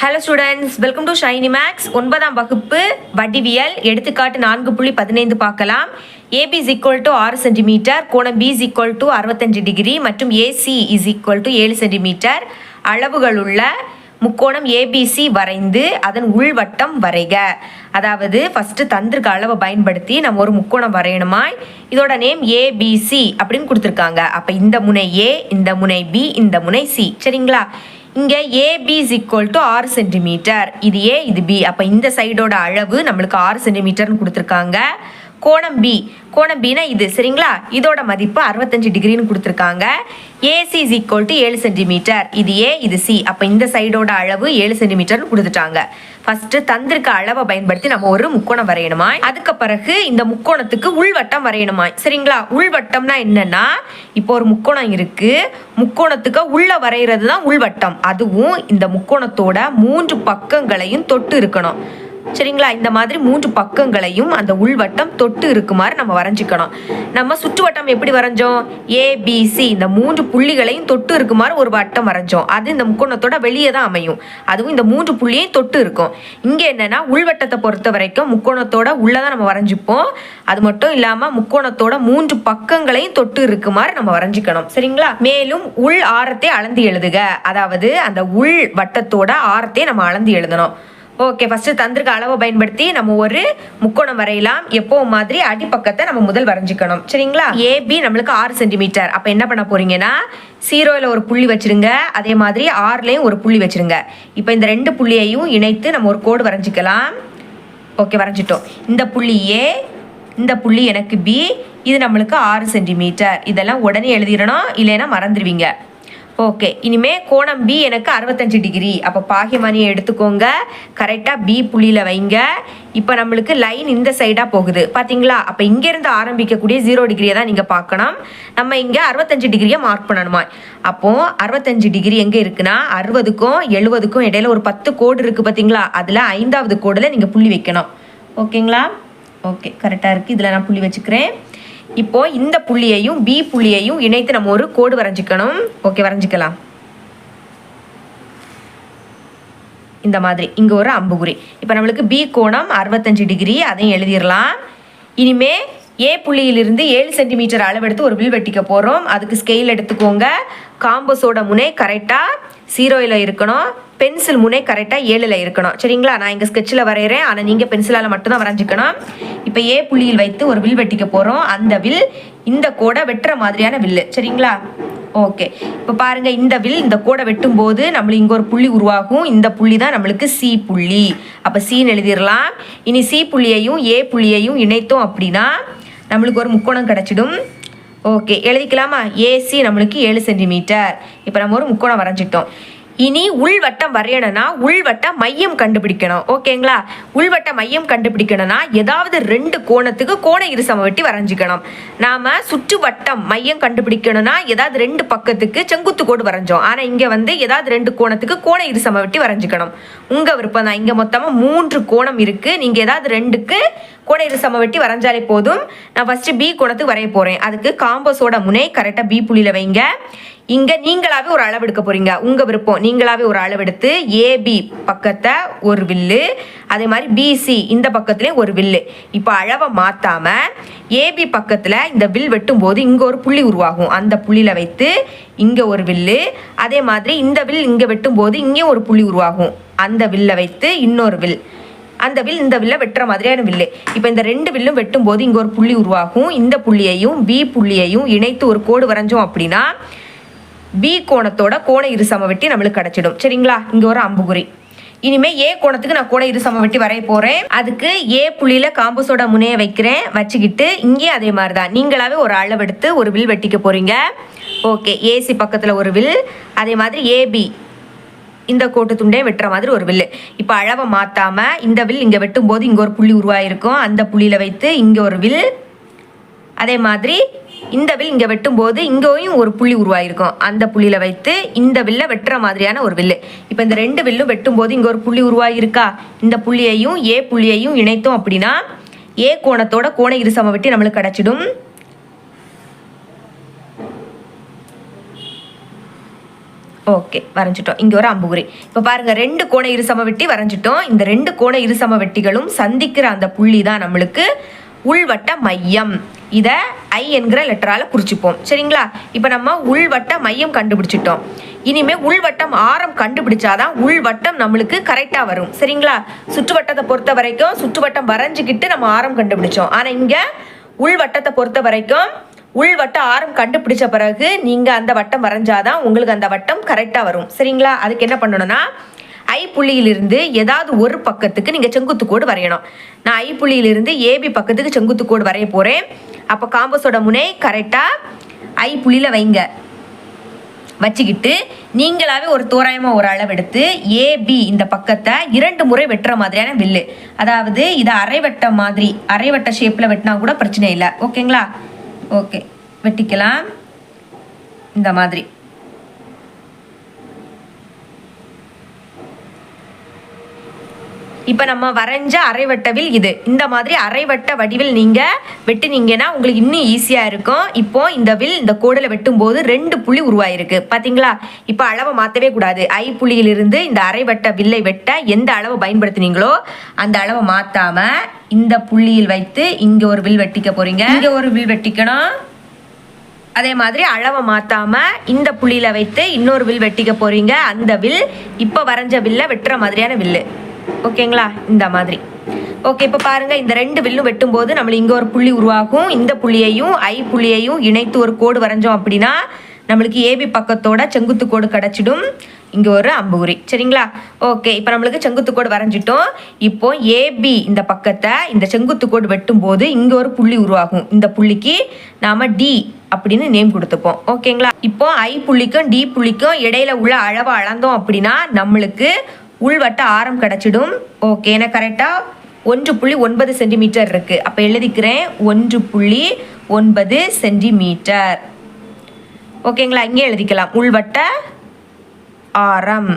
Hello students welcome to Shiny Max ஒன்பதாம் வகுப்பு வடிவியல் எடுத்துக்காட்டு நான்கு புள்ளி பதினைந்து பார்க்கலாம். ஏபி இஸ் ஈக்குவல் டு ஆறு சென்டிமீட்டர் கோணம் பி இஸ் ஈக்குவல் டு அறுபத்தஞ்சு டிகிரி மற்றும் ஏசி இஸ் ஈக்குவல் டு ஏழு சென்டிமீட்டர் அளவுகள் உள்ள முக்கோணம் ஏபிசி வரைந்து அதன் உள்வட்டம் வரைக. அதாவது ஃபஸ்ட்டு தந்திருக்க அளவை பயன்படுத்தி நம்ம ஒரு முக்கோணம் வரையணுமா இதோட நேம் ஏபிசி அப்படின்னு கொடுத்துருக்காங்க. அப்போ இந்த முனை ஏ இந்த முனை பி இந்த முனை சி சரிங்களா? இங்கே ஏபி இஸ் ஈக்குவல் டு ஆறு சென்டிமீட்டர் இது ஏ இது பி அப்போ இந்த சைடோட அளவு நம்மளுக்கு ஆறு சென்டிமீட்டர்னு கொடுத்துருக்காங்க. கோணம் பி கோணம் பினா இது சரிங்களா? இதோட மதிப்பு அறுபத்தஞ்சு டிகிரின்னு கொடுத்துருக்காங்க. ஏசி இஸ் ஈக்குவல் டு ஏழு சென்டிமீட்டர் இது ஏ இது சி அப்போ இந்த சைடோட அளவு ஏழு சென்டிமீட்டர்னு கொடுத்துட்டாங்க. ஃபர்ஸ்ட் தந்திருக்க அளவை பயன்படுத்தி நம்ம ஒரு முக்கோணம் வரையணுமா அதுக்கு பிறகு இந்த முக்கோணத்துக்கு உள்வட்டம் வரையணுமா சரிங்களா? உள்வட்டம்னா என்னன்னா இப்போ ஒரு முக்கோணம் இருக்கு. முக்கோணத்துக்கு உள்ள வரைகிறது தான் உள்வட்டம். அதுவும் இந்த முக்கோணத்தோட மூன்று பக்கங்களையும் தொட்டு இருக்கணும். சரிங்களா? இந்த மாதிரி மூன்று பக்கங்களையும் அந்த உள்வட்டம் தொட்டு இருக்குமாறு நம்ம வரைஞ்சிக்கணும். நம்ம சுற்றுவட்டம் எப்படி வரைஞ்சோம்? ஏபிசி இந்த மூன்று புள்ளிகளையும் தொட்டு இருக்குமாறு ஒரு வட்டம் வரைஞ்சோம். அது இந்த முக்கோணத்தோட வெளியே தான் அமையும். அதுவும் இந்த மூன்று புள்ளியையும் தொட்டு இருக்கும். இங்கே என்னன்னா உள்வட்டத்தை பொறுத்த வரைக்கும் முக்கோணத்தோட உள்ளதான் நம்ம வரைஞ்சிப்போம். அது மட்டும் இல்லாமல் முக்கோணத்தோட மூன்று பக்கங்களையும் தொட்டு இருக்குமாறு நம்ம வரைஞ்சிக்கணும். சரிங்களா? மேலும் உள் ஆரத்தை அளந்து எழுதுக. அதாவது அந்த உள் வட்டத்தோட ஆரத்தை நம்ம அளந்து எழுதணும். ஓகே ஃபஸ்ட்டு தந்திருக்க அளவை பயன்படுத்தி நம்ம ஒரு முக்கோணம் வரையலாம். எப்போ மாதிரி அடிப்பக்கத்தை நம்ம முதல் வரைஞ்சிக்கணும். சரிங்களா? ஏபி நம்மளுக்கு ஆறு சென்டிமீட்டர் அப்போ என்ன பண்ண போறீங்கன்னா சீரோவில் ஒரு புள்ளி வச்சிருங்க. அதே மாதிரி ஆறுலேயும் ஒரு புள்ளி வச்சிருங்க. இப்போ இந்த ரெண்டு புள்ளியையும் இணைத்து நம்ம ஒரு கோடு வரைஞ்சிக்கலாம். ஓகே வரைஞ்சிட்டோம். இந்த புள்ளி ஏ இந்த புள்ளி எனக்கு பி இது நம்மளுக்கு ஆறு சென்டிமீட்டர் இதெல்லாம் உடனே எழுதிடணும் இல்லைன்னா மறந்துடுவீங்க. ஓகே இனிமே கோணம் பி எனக்கு அறுபத்தஞ்சு டிகிரி அப்போ பாகியமணியை எடுத்துக்கோங்க. கரெக்டாக பி புள்ளியில் வைங்க. இப்போ நம்மளுக்கு லைன் இந்த சைடாக போகுது. பார்த்தீங்களா அப்போ இங்கேருந்து ஆரம்பிக்கக்கூடிய ஜீரோ டிகிரியை தான் நீங்கள் பார்க்கணும். நம்ம இங்கே அறுபத்தஞ்சு டிகிரியை மார்க் பண்ணணுமா? அப்போது அறுபத்தஞ்சு டிகிரி எங்கே இருக்குன்னா அறுபதுக்கும் எழுபதுக்கும் இடையில ஒரு பத்து கோடு இருக்குது பார்த்தீங்களா அதில் ஐந்தாவது கோடில் நீங்கள் புள்ளி வைக்கணும். ஓகேங்களா ஓகே கரெக்டாக இருக்குது இதில் நான் புள்ளி வச்சுக்கிறேன். இப்போ இந்த புள்ளியையும் பி புள்ளியையும் இணைத்து நம்ம ஒரு கோடு வரைஞ்சிக்கணும். ஓகே வரைஞ்சிக்கலாம். இந்த மாதிரி இங்கே ஒரு அம்புகுறி இப்போ நம்மளுக்கு பி கோணம் அறுபத்தஞ்சு டிகிரி அதையும் எழுதிடலாம் இனிமே ஏ புள்ளியிலிருந்து ஏழு சென்டிமீட்டர் அளவெடுத்து ஒரு வில் வெட்டிக்க போகிறோம் அதுக்கு ஸ்கெயில் எடுத்துக்கோங்க. காம்பஸோட முனை கரெக்டாக சீரோயில் இருக்கணும். பென்சில் முனை கரெக்டாக ஏழில் இருக்கணும். சரிங்களா? நான் இங்கே ஸ்கெட்சில் வரைகிறேன் ஆனால் நீங்கள் பென்சிலால் மட்டும்தான் வரைஞ்சிக்கணும். இப்போ ஏ புள்ளியில் வைத்து ஒரு வில் வெட்டிக்க போகிறோம் அந்த வில் இந்த கோடை வெட்டுற மாதிரியான வில்லு. சரிங்களா? ஓகே இப்போ பாருங்கள் இந்த வில் இந்த கோடை வெட்டும் போது நம்மளுக்கு இங்கே ஒரு புள்ளி உருவாகும். இந்த புள்ளி தான் நம்மளுக்கு சி புள்ளி. அப்போ சின்னு எழுதிடலாம். இனி சி புள்ளியையும் ஏ புள்ளியையும் இணைத்தோம் அப்படின்னா நம்மளுக்கு ஒரு முக்கோணம் கிடச்சிடும். ஓகே எழுதிக்கலாமா? ஏசி நம்மளுக்கு ஏழு சென்டிமீட்டர் இப்போ நம்ம ஒரு முக்கோணம் வரைஞ்சிட்டோம். இனி உள்வட்டம் வரையணும்னா உள்வட்ட மையம் கண்டுபிடிக்கணும். ஓகேங்களா? உள்வட்ட மையம் கண்டுபிடிக்கணும்னா ஏதாவது ரெண்டு கோணத்துக்கு கோண இருசம வெட்டி வரைஞ்சிக்கணும். நாம சுற்றுவட்டம் மையம் கண்டுபிடிக்கணும்னா ஏதாவது ரெண்டு பக்கத்துக்கு செங்குத்து கோடு வரைஞ்சோம். ஆனா இங்க வந்து ஏதாவது ரெண்டு கோணத்துக்கு கோண இருசம வெட்டி வரைஞ்சிக்கணும். உங்க விருப்பம் தான். இங்க மொத்தமா மூன்று கோணம் இருக்கு. நீங்க ஏதாவது ரெண்டுக்கு கோண இருசம வெட்டி வரைஞ்சாலே போதும். நான் ஃபர்ஸ்ட் பி கோணத்துக்கு வரைய போறேன். அதுக்கு காம்பஸோட முனை கரெக்டா பி புள்ளியில வைங்க. இங்க நீங்களாவே ஒரு அளவு எடுக்க போறீங்க. உங்க விருப்பம். நீங்களாவே ஒரு அளவு எடுத்து ஏபி பக்கத்தை ஒரு வில்லு அதே மாதிரி பிசி இந்த பக்கத்துலயும் ஒரு வில்லு. இப்போ அளவை மாத்தாம ஏபி பக்கத்துல இந்த வில் வெட்டும் போது இங்க ஒரு புள்ளி உருவாகும். அந்த புள்ளியில வைத்து இங்க ஒரு வில்லு அதே மாதிரி இந்த வில் இங்க வெட்டும் போது இங்கேயும் ஒரு புள்ளி உருவாகும். அந்த வில்லை வைத்து இன்னொரு வில். அந்த வில் இந்த வில்லை வெட்டுற மாதிரியான வில்லு. இப்போ இந்த ரெண்டு வில்லும் வெட்டும் போது இங்கே ஒரு புள்ளி உருவாகும். இந்த புள்ளியையும் பி புள்ளியையும் இணைத்து ஒரு கோடு வரைஞ்சோம் அப்படின்னா பி கோணத்தோட கோண இரு சமவெட்டி நம்மளுக்கு கிடைச்சிடும். சரிங்களா? இங்க ஒரு அம்புகுறி. இனிமே ஏ கோணத்துக்கு நான் கோண இரு சமவெட்டி வரைய போறேன். அதுக்கு ஏ புள்ளியில காம்பஸோட முனைய வைக்கிறேன். வச்சுக்கிட்டு இங்கேயும் அதே மாதிரி தான் நீங்களாவே ஒரு அளவெடுத்து ஒரு வில் வெட்டிக்க போறீங்க. ஓகே. ஏசி பக்கத்துல ஒரு வில். அதே மாதிரி ஏபி இந்த கோட்டு துண்டே வெட்டுற மாதிரி ஒரு வில்லு இப்போ அளவை மாற்றாமல் இந்த வில் இங்கே வெட்டும் போது இங்கே ஒரு புள்ளி உருவாயிருக்கும். அந்த புள்ளியில் வைத்து இங்கே ஒரு வில். அதே மாதிரி இந்த வில் இங்கே வெட்டும்போது இங்கேயும் ஒரு புள்ளி உருவாயிருக்கும். அந்த புள்ளியில் வைத்து இந்த வில்லை வெட்டுற மாதிரியான ஒரு வில்லு. இப்போ இந்த ரெண்டு வில்லும் வெட்டும்போது இங்கே ஒரு புள்ளி உருவாகியிருக்கா இந்த புள்ளியையும் ஏ புள்ளியையும் இணைத்தோம் அப்படின்னா ஏ கோணத்தோட கோண இருசம வெட்டி நம்மளுக்கு கிடச்சிடும். ஓகே வரைஞ்சிட்டோம். இங்கே ஒரு அம்புகுறி. இப்போ பாருங்க ரெண்டு கோண இருசம வெட்டி வரைஞ்சிட்டோம். இந்த ரெண்டு கோண இருசம வெட்டிகளும் சந்திக்கிற அந்த புள்ளி தான் நம்மளுக்கு உள்வட்ட மையம். இதை ஐ என்கிற லெட்டரால் குறிச்சிப்போம். சரிங்களா? இப்போ நம்ம உள்வட்ட மையம் கண்டுபிடிச்சிட்டோம். இனிமே உள்வட்டம் ஆரம் கண்டுபிடிச்சாதான் உள்வட்டம் நம்மளுக்கு கரெக்டாக வரும். சரிங்களா? சுற்றுவட்டத்தை பொறுத்த வரைக்கும் சுற்றுவட்டம் வரைஞ்சிக்கிட்டு நம்ம ஆரம் கண்டுபிடிச்சோம். ஆனால் இங்கே உள்வட்டத்தை பொறுத்த வரைக்கும் உள்வட்ட ஆரம் கண்டுபிடிச்ச பிறகு நீங்கள் அந்த வட்டம் வரைஞ்சாதான் உங்களுக்கு அந்த வட்டம் கரெக்டாக வரும். சரிங்களா? அதுக்கு என்ன பண்ணணும்னா ஐ புள்ளியிலிருந்து ஏதாவது ஒரு பக்கத்துக்கு நீங்கள் செங்குத்து கோடு வரையணும். நான் ஐ புள்ளியிலிருந்து ஏபி பக்கத்துக்கு செங்குத்து கோடு வரைய போகிறேன் அப்போ காம்பஸோட முனை கரெக்டாக ஐ புள்ளியில் வைங்க. வச்சுக்கிட்டு நீங்களாவே ஒரு தோராயமாக ஒரு அளவெடுத்து ஏபி இந்த பக்கத்தை இரண்டு முறை வெட்டுற மாதிரியான வில்லு. அதாவது இதை அரைவட்ட மாதிரி அரைவட்ட ஷேப்பில் வெட்டினா கூட பிரச்சனை இல்லை. ஓகேங்களா ஓகே வெட்டிக்கலாம். இந்த மாதிரி. இப்போ நம்ம வரைஞ்ச அரைவட்ட வில் இது. இந்த மாதிரி அரைவட்ட வடிவில் நீங்கள் வெட்டுனீங்கன்னா உங்களுக்கு இன்னும் ஈஸியாக இருக்கும். இப்போ இந்த வில் இந்த கோடில் வெட்டும்போது ரெண்டு புள்ளி உருவாயிருக்கு. பார்த்தீங்களா இப்போ அளவை மாற்றவே கூடாது. ஐ புள்ளியிலிருந்து இந்த அரைவட்ட வில்லை வெட்ட எந்த அளவை பயன்படுத்தினீங்களோ அந்த அளவை மாற்றாமல் இந்த புள்ளியில் வைத்து இங்கே ஒரு வில் வெட்டிக்க போகிறீங்க இங்கே ஒரு வில் வெட்டிக்கணும். அதே மாதிரி அளவை மாற்றாமல் இந்த புள்ளியில் வைத்து இன்னொரு வில் வெட்டிக்க போகிறீங்க அந்த வில் இப்போ வரைஞ்ச வில்லை வெட்டுற மாதிரியான வில்லு. ஓகேங்களா? இந்த மாதிரி. ஓகே இப்போ பாருங்கள் இந்த ரெண்டு வில்லும் வெட்டும்போது நம்மளுக்கு இங்கே ஒரு புள்ளி உருவாகும். இந்த புள்ளியையும் ஐ புள்ளியையும் இணைத்து ஒரு கோடு வரைஞ்சோம் அப்படின்னா நம்மளுக்கு ஏபி பக்கத்தோட செங்குத்து கோடு கிடச்சிடும். இங்கே ஒரு அம்புகுறி. சரிங்களா? ஓகே இப்போ நம்மளுக்கு செங்குத்து கோடு வரைஞ்சிட்டோம். இப்போ ஏபி இந்த பக்கத்தை இந்த செங்குத்து கோடு வெட்டும்போது இங்கே ஒரு புள்ளி உருவாகும். இந்த புள்ளிக்கு நாம் டி அப்படின்னு நேம் கொடுத்துப்போம். ஓகேங்களா? இப்போ ஐ புள்ளிக்கும் டி புள்ளிக்கும் இடையில உள்ள அளவை அளந்தோம் அப்படின்னா நம்மளுக்கு உள்வட்ட ஆரம் கிடச்சிடும். ஓகே எனக்கு கரெக்டாக ஒன்று புள்ளி ஒன்பது சென்டிமீட்டர் இருக்குது அப்போ எழுதிக்கிறேன் ஒன்று புள்ளி ஒன்பது சென்டிமீட்டர் ஓகேங்களா இங்கே எழுதிக்கலாம். உள்வட்ட ஆரம்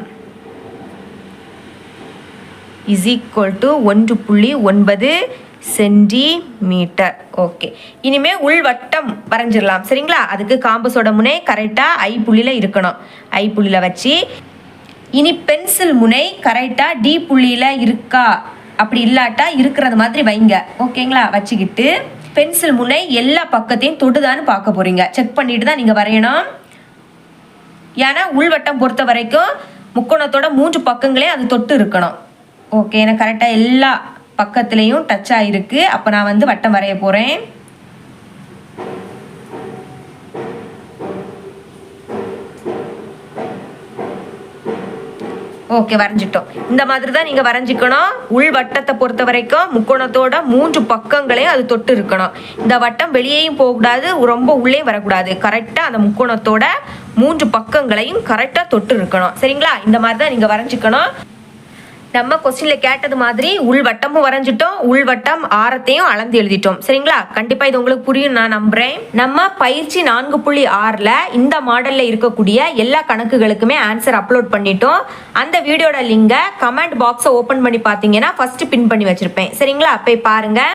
இஸ் ஈக்குவல் டு ஒன்று புள்ளி ஒன்பது சென்டிமீட்டர் ஓகே இனிமேல் உள்வட்டம் வரைஞ்சிடலாம். சரிங்களா? அதுக்கு காம்பஸோட முனை கரெக்டாக ஐ புள்ளியில் இருக்கணும். ஐ புள்ளியில் வச்சு இனி பென்சில் முனை கரெக்டாக டி புள்ளியில் இருக்கா? அப்படி இல்லாட்டா இருக்கிறது மாதிரி வைங்க. ஓகேங்களா? வச்சுக்கிட்டு பென்சில் முனை எல்லா பக்கத்தையும் தொடுதான்னு பார்க்க போகிறீங்க செக் பண்ணிட்டு தான் நீங்கள் வரையணும். ஏன்னா உள்வட்டம் பொறுத்த வரைக்கும் முக்கோணத்தோட மூன்று பக்கங்களே அது தொட்டு இருக்கணும். ஓகே எனக்கு கரெக்டாக எல்லா பக்கத்துலேயும் டச் ஆகிருக்கு அப்போ நான் வந்து வட்டம் வரைய போகிறேன் ஓகே வரைஞ்சிட்டோம். இந்த மாதிரி தான் நீங்கள் வரைஞ்சிக்கணும். உள் வட்டத்தை பொறுத்த வரைக்கும் முக்கோணத்தோட மூன்று பக்கங்களையும் அது தொட்டு இருக்கணும். இந்த வட்டம் வெளியேயும் போகக்கூடாது ரொம்ப உள்ளே வரக்கூடாது. கரெக்டாக அந்த முக்கோணத்தோட மூன்று பக்கங்களையும் கரெக்டாக தொட்டு இருக்கணும். சரிங்களா? இந்த மாதிரி தான் நீங்கள் வரைஞ்சிக்கணும். நம்ம கொஸ்டின்ல கேட்டது மாதிரி உள்வட்டமும் வரைஞ்சிட்டோம் உள்வட்டம் ஆரத்தையும் அளந்து எழுதிட்டோம். சரிங்களா? கண்டிப்பா இது உங்களுக்கு புரியும் நான் நம்புறேன். நம்ம பயிற்சி நான்கு புள்ளி ஆறுல இந்த மாடல்ல இருக்கக்கூடிய எல்லா கணக்குகளுக்குமே ஆன்சர் அப்லோட் பண்ணிட்டோம். அந்த வீடியோட லிங்கை கமெண்ட் பாக்ஸை ஓபன் பண்ணி பார்த்தீங்கன்னா ஃபர்ஸ்ட் பின் பண்ணி வச்சிருப்பேன். சரிங்களா? போய் பாருங்க.